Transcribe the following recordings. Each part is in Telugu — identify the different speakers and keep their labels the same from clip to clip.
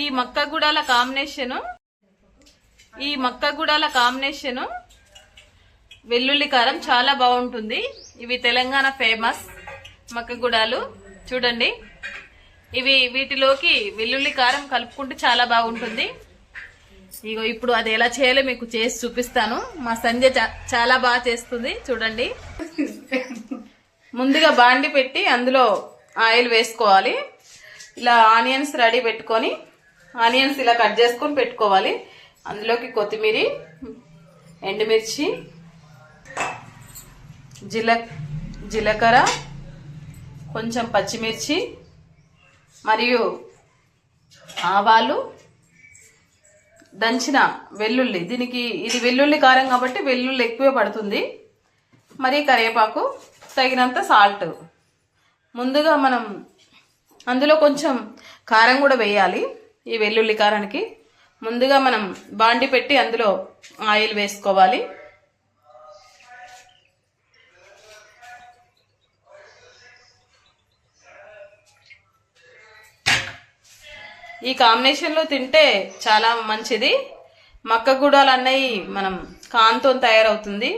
Speaker 1: ఈ మక్క గుడాల కాంబినేషను ఈ మక్క గుడాల కాంబినేషను వెల్లుల్లి కారం చాలా బాగుంటుంది. ఇవి తెలంగాణ ఫేమస్ మక్క గుడాలు చూడండి. ఇవి వీటిలోకి వెల్లుల్లి కారం కలుపుకుంటే చాలా బాగుంటుంది. ఇగో ఇప్పుడు అది ఎలా చేయాలో మీకు చేసి చూపిస్తాను. మా సంధ్య చాలా బాగా చేస్తుంది. చూడండి. ముందుగా బాండి పెట్టి అందులో ఆయిల్ వేసుకోవాలి. ఇలా ఆనియన్స్ రెడీ పెట్టుకొని ఆనియన్స్ ఇలా కట్ చేసుకొని పెట్టుకోవాలి. అందులోకి కొత్తిమీర ఎండుమిర్చి జీల జీలకర్ర కొంచెం పచ్చిమిర్చి మరియు ఆవాలు దంచిన వెల్లుల్లి. దీనికి ఇది వెల్లుల్లి కారం కాబట్టి వెల్లుల్లి ఎక్కువ పడుతుంది. మరి కరివేపాకు తగినంత సాల్ట్. ముందుగా మనం అందులో కొంచెం కారం కూడా వేయాలి. ఈ వెల్లుల్లి కారానికి. ముందుగా మనం బాండి పెట్టి అందులో ఆయిల్ వేసుకోవాలి. ఈ కాంబినేషన్లో తింటే చాలా మంచిది. మక్క గుడాలు అన్నవి మనం కాంతో తయారవుతుంది.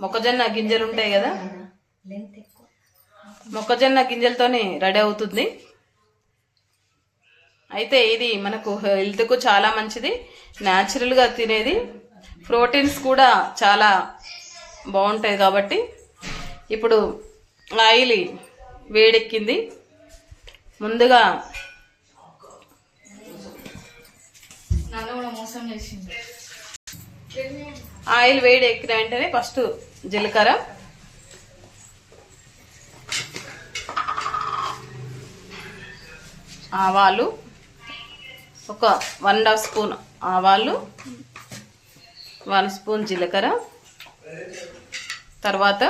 Speaker 1: మొక్కజొన్న గింజలు ఉంటాయి కదా మొక్కజొన్న గింజలతోనే రెడీ అవుతుంది. అయితే ఇది మనకు హెల్త్కు చాలా మంచిది. న్యాచురల్గా తినేది. ప్రోటీన్స్ కూడా చాలా బాగుంటాయి కాబట్టి ఇప్పుడు ఆయిల్ వేడెక్కింది. ముందుగా
Speaker 2: మోసం చేసింది
Speaker 1: ఆయిల్ వేడి ఎక్కిన వెంటనే ఫస్ట్ జీలకర్ర. ఆవాలు. ఒక వన్ అండ్ హాఫ్ స్పూన్ ఆవాలు వన్ స్పూన్ జీలకర్ర తర్వాత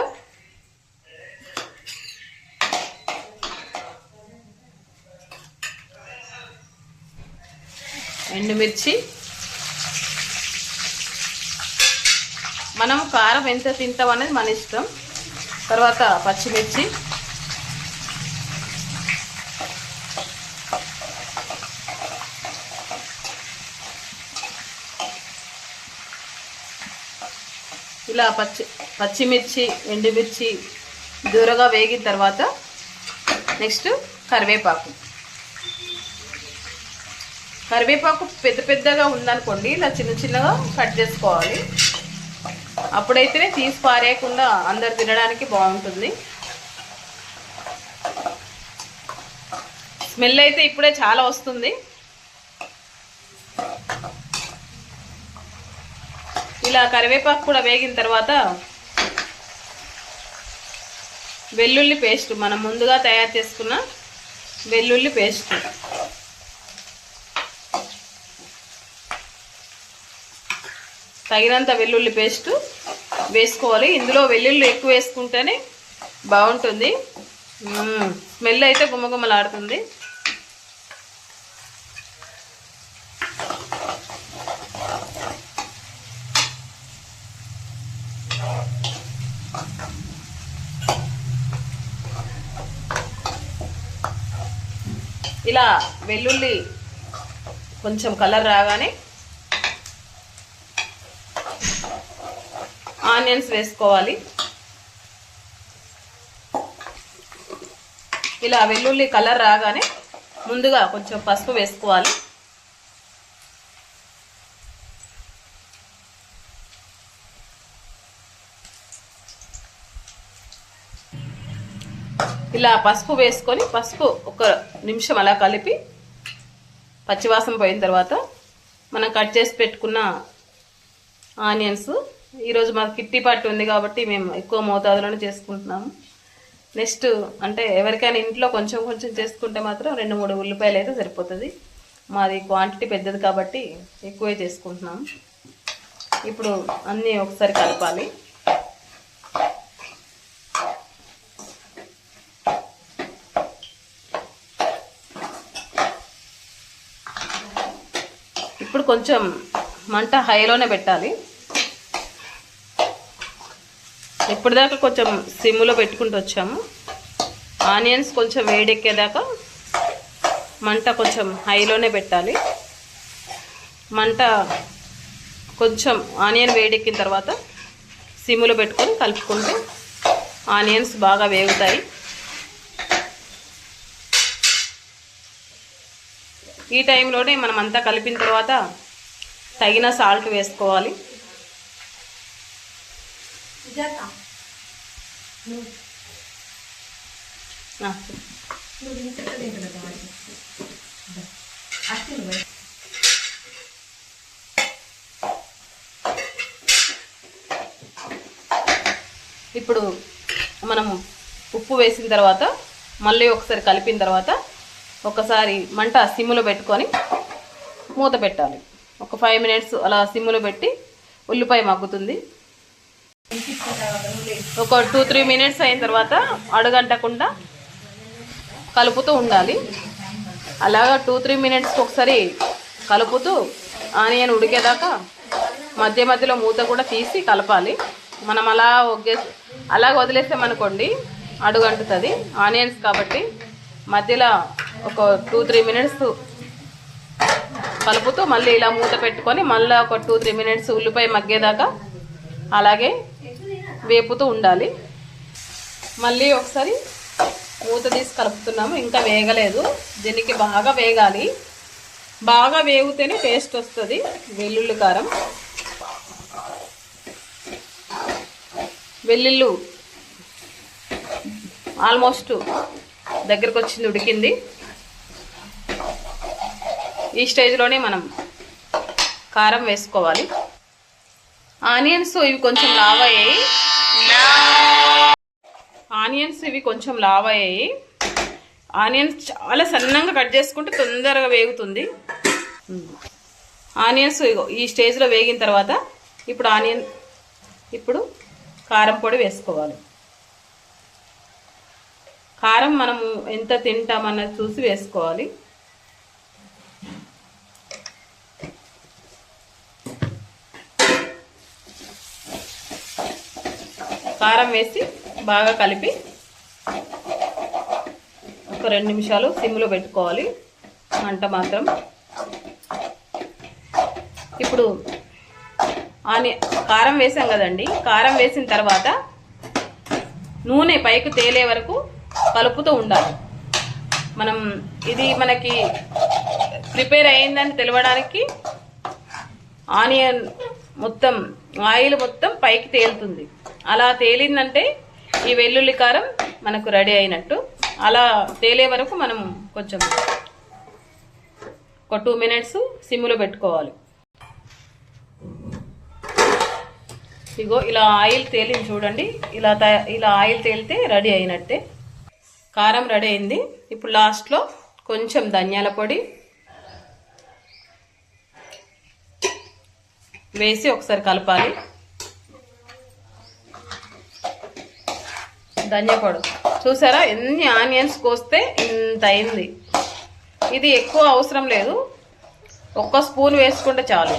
Speaker 1: ఎండుమిర్చి. మనం కారం ఎంత తింటాం అనేది మన ఇష్టం. తర్వాత పచ్చిమిర్చి. ఇలా పచ్చి పచ్చిమిర్చి ఎండుమిర్చి దూరగా వేగిన తర్వాత నెక్స్ట్ కరివేపాకు. కరివేపాకు పెద్ద పెద్దగా ఉందనుకోండి ఇలా చిన్న చిన్నగా కట్ చేసుకోవాలి. అప్పుడైతేనే తీసి పారేయకుండా అందరు తినడానికి బాగుంటుంది. స్మెల్ అయితే ఇప్పుడే చాలా వస్తుంది. ఇలా కరివేపాకు కూడా వేగిన తర్వాత వెల్లుల్లి పేస్ట్ మనం ముందుగా తయారు చేసుకున్న వెల్లుల్లి పేస్ట్. తగినంత వెల్లుల్లి పేస్ట్ వేసుకోవాలి. ఇందులో వెల్లుల్లి ఎక్కువ వేసుకుంటేనే బాగుంటుంది. స్మెల్ అయితే గుమ్మగుమ్మలాడుతుంది ఇలా వెల్లుల్లి కొంచెం కలర్ రాగానే ఆనియన్స్ వేసుకోవాలి. ఇలా వెల్లుల్లి కలర్ రాగానే ముందుగా కొంచెం పసుపు వేసుకోవాలి. ఇలా పసుపు వేసుకొని పసుపు ఒక నిమిషం అలా కలిపి పచ్చివాసన పోయిన తర్వాత మనం కట్ చేసి పెట్టుకున్న ఆనియన్స్. ఈరోజు మాకు కిట్టి పట్టు ఉంది కాబట్టి మేము ఎక్కువ మోతాదులోనే చేసుకుంటున్నాము. నెక్స్ట్ అంటే ఎవరికైనా ఇంట్లో కొంచెం కొంచెం చేసుకుంటే మాత్రం రెండు మూడు ఉల్లిపాయలు అయితే సరిపోతుంది. మాది క్వాంటిటీ పెద్దది కాబట్టి ఎక్కువే చేసుకుంటున్నాము. ఇప్పుడు అన్నీ ఒకసారి కలపాలి. కొంచెం మంట హైలోనే పెట్టాలి. ఇప్పటిదాకా కొంచెం సిమ్లో పెట్టుకుంటూ వచ్చాము. ఆనియన్స్ కొంచెం వేడెక్కేదాకా మంట కొంచెం హైలోనే పెట్టాలి. మంట కొంచెం ఆనియన్ వేడెక్కిన తర్వాత సిమ్లో పెట్టుకొని కలుపుకుంటే ఆనియన్స్ బాగా వేగుతాయి. ఈ టైంలోనే మనం అంతా కలిపిన తర్వాత తగిన సాల్ట్ వేసుకోవాలి. ఇప్పుడు మనము ఉప్పు వేసిన తర్వాత మళ్ళీ ఒకసారి కలిపిన తర్వాత ఒకసారి మంట సిమ్లో పెట్టుకొని మూత పెట్టాలి. ఒక ఫైవ్ మినిట్స్ అలా సిమ్లో పెట్టి ఉల్లిపాయ మగ్గుతుంది. ఒక టూ త్రీ మినిట్స్ అయిన తర్వాత అడుగంటకుండా కలుపుతూ ఉండాలి. అలాగా టూ త్రీ మినిట్స్కి ఒకసారి కలుపుతూ ఆనియన్ ఉడికేదాకా మధ్య మధ్యలో మూత కూడా తీసి కలపాలి. మనం అలా ఒగ్గే అలా వదిలేసామనుకోండి అడుగంటుతుంది. ఆనియన్స్ కాబట్టి మధ్యలో ఒక టూ త్రీ మినిట్స్ కలుపుతూ మళ్ళీ ఇలా మూత పెట్టుకొని మళ్ళీ ఒక టూ త్రీ మినిట్స్ ఉల్లిపాయ మగ్గేదాకా అలాగే వేపుతూ ఉండాలి. మళ్ళీ ఒకసారి మూత తీసి కలుపుతున్నాము ఇంకా వేగలేదు. దీనికి బాగా వేగాలి. బాగా వేగితేనే టేస్ట్ వస్తుంది వెల్లుల్లి కారం. వెల్లుల్లు ఆల్మోస్ట్ దగ్గరకు వచ్చింది ఉడికింది. ఈ స్టేజ్లోనే మనం కారం వేసుకోవాలి. ఆనియన్స్ ఇవి కొంచెం లావ్ అయ్యాయి. ఆనియన్స్ ఇవి కొంచెం లావ్ అయ్యాయి. ఆనియన్స్ చాలా సన్నంగా కట్ చేసుకుంటే తొందరగా వేగుతుంది. ఆనియన్స్ ఈ స్టేజ్లో వేగిన తర్వాత ఇప్పుడు ఆనియన్ ఇప్పుడు కారం పొడి వేసుకోవాలి. కారం మనము ఎంత తింటామన్నది చూసి వేసుకోవాలి. కారం వేసి బాగా కలిపి ఒక రెండు నిమిషాలు సిమ్లో పెట్టుకోవాలి. మంట మాత్రం. ఇప్పుడు ఆని కారం వేసాం కదండి. కారం వేసిన తర్వాత నూనె పైకి తేలే వరకు కలుపుతూ ఉండాలి. మనం ఇది మనకి ప్రిపేర్ అయిందని తెలవడానికి ఆనియన్ మొత్తం ఆయిల్ మొత్తం పైకి తేలుతుంది. అలా తేలిందంటే ఈ వెల్లుల్లి కారం మనకు రెడీ అయినట్టు. అలా తేలే వరకు మనం కొంచెం ఒక టూ మినిట్స్ సిమ్లో పెట్టుకోవాలి. ఇగో ఇలా ఆయిల్ తేలింది చూడండి. ఇలా ఇలా ఆయిల్ తేలితే రెడీ అయినట్టే. కారం రెడీ అయింది. ఇప్పుడు లాస్ట్లో కొంచెం ధనియాల పొడి వేసి ఒకసారి కలపాలి. ధనియా పొడి. చూసారా? ఎన్ని ఆనియన్స్ కోస్తే ఇంత అయింది. ఇది ఎక్కువ అవసరం లేదు. ఒక్క స్పూన్ వేసుకుంటే చాలు.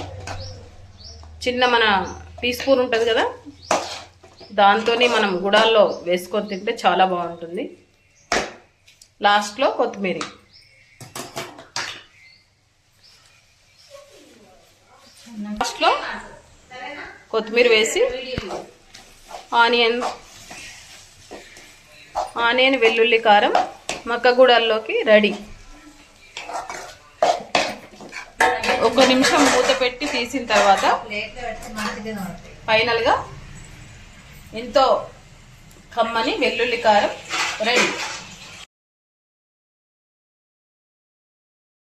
Speaker 1: చిన్న మన టీ స్పూన్ ఉంటుంది కదా? దాంతో మనం గుడాల్లో వేసుకొని తింటే చాలా బాగుంటుంది. లాస్ట్లో కొత్తిమీర. లాస్ట్లో కొత్తిమీర వేసి ఆనియన్ ఆనియన్ వెల్లుల్లి కారం మక్కగూడల్లోకి రెడీ. ఒక నిమిషం మూత పెట్టి తీసిన తర్వాత ఫైనల్గా ఎంతో కమ్మని వెల్లుల్లి కారం రెడీ.